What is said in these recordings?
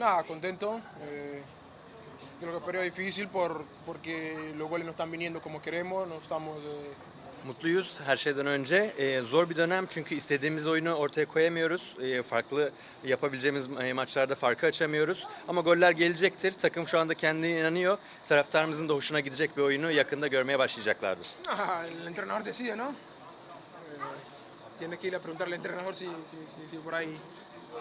Nada, contento. Eh, creo que el periodo difícil por, porque los goles no están viniendo como queremos, no estamos... eh, Mutluyuz her şeyden önce. Ee, zor bir dönem çünkü istediğimiz oyunu ortaya koyamıyoruz. Ee, farklı yapabileceğimiz e, maçlarda farkı açamıyoruz. Ama goller gelecektir. Takım şu anda kendine inanıyor. Taraftarımızın da hoşuna gidecek bir oyunu yakında görmeye başlayacaklardır. ah, el entrenador decide, ¿no? Eh, tienes que ir a preguntarle al entrenador si, si, si- si por ahí...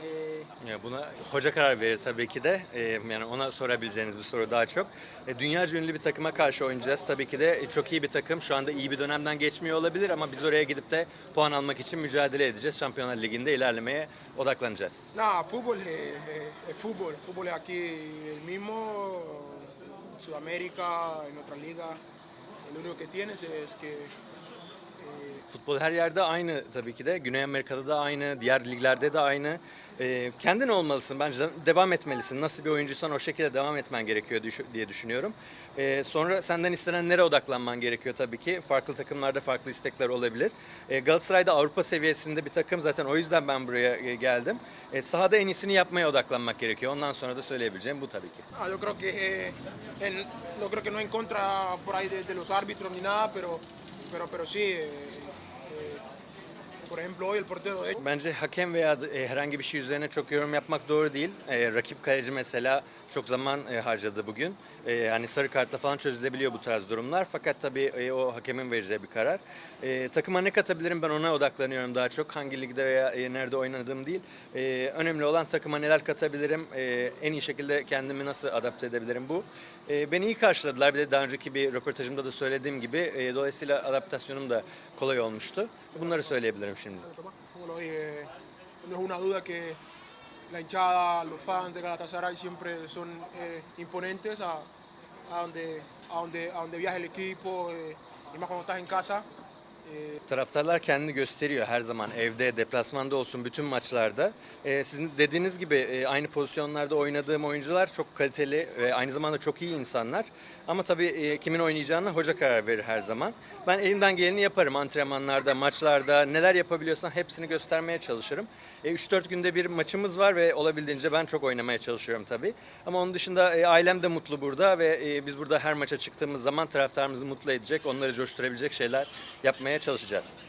eh, Ya buna hoca karar verir tabii ki de. Ee, yani ona sorabileceğiniz bir soru daha çok. E, dünyaca ünlü bir takıma karşı oynayacağız. Tabii ki de e, çok iyi bir takım. Şu anda iyi bir dönemden geçmiyor olabilir ama biz oraya gidip de puan almak için mücadele edeceğiz. Şampiyonlar Ligi'nde ilerlemeye odaklanacağız. nada, fútbol es, es fútbol. Fútbol es aquí el mismo, Sudamérica, en otra liga. Lo único que tienes es que Futbol her yerde aynı tabii ki de. Güney Amerika'da da aynı, diğer liglerde de aynı. Ee, kendin olmalısın bence de- devam etmelisin. Nasıl bir oyuncuysan o şekilde devam etmen gerekiyor diye düşünüyorum. Ee, sonra senden istenen nereye odaklanman gerekiyor tabii ki. Farklı takımlarda farklı istekler olabilir. Ee, Galatasaray'da Avrupa seviyesinde bir takım zaten o yüzden ben buraya e, geldim. Ee, sahada en iyisini yapmaya odaklanmak gerekiyor. Ondan sonra da söyleyebileceğim bu tabii ki. Ah, yo creo que eh, creo que no en contra por ahí de los árbitros ni nada, pero pero pero sí. eh, eh, Bence hakem veya e, herhangi bir şey üzerine çok yorum yapmak doğru değil. E, rakip kaleci mesela çok zaman e, harcadı bugün. E, hani sarı kartla falan çözülebiliyor bu tarz durumlar. Fakat tabii e, o hakemin vereceği bir karar. E, takıma ne katabilirim ben ona odaklanıyorum daha çok. Hangi ligde veya e, nerede oynadığım değil. E, önemli olan takıma neler katabilirim, e, en iyi şekilde kendimi nasıl adapte edebilirim bu. E, beni iyi karşıladılar. Bir de daha önceki bir röportajımda da söylediğim gibi. e, dolayısıyla adaptasyonum da kolay olmuştu. Bunları söyleyebilirim no es una duda que la hinchada, los fans de Galatasaray siempre son eh, imponentes a, a donde a donde a donde viaja el equipo eh, y más cuando estás en casa. Eh, Taraftarlar kendini gösteriyor her zaman evde, deplasmanda olsun bütün maçlarda. Ee, sizin dediğiniz gibi e, aynı pozisyonlarda oynadığım oyuncular çok kaliteli ve aynı zamanda çok iyi insanlar. Ama tabii e, kimin oynayacağını hoca karar verir her zaman. Ben elimden geleni yaparım antrenmanlarda, maçlarda neler yapabiliyorsam hepsini göstermeye çalışırım. E, 3-4 günde bir maçımız var ve olabildiğince ben çok oynamaya çalışıyorum tabii. Ama onun dışında e, ailem de mutlu burada ve biz burada her maça çıktığımız zaman taraftarımızı mutlu edecek, onları coşturabilecek şeyler yapmaya çalışacağız.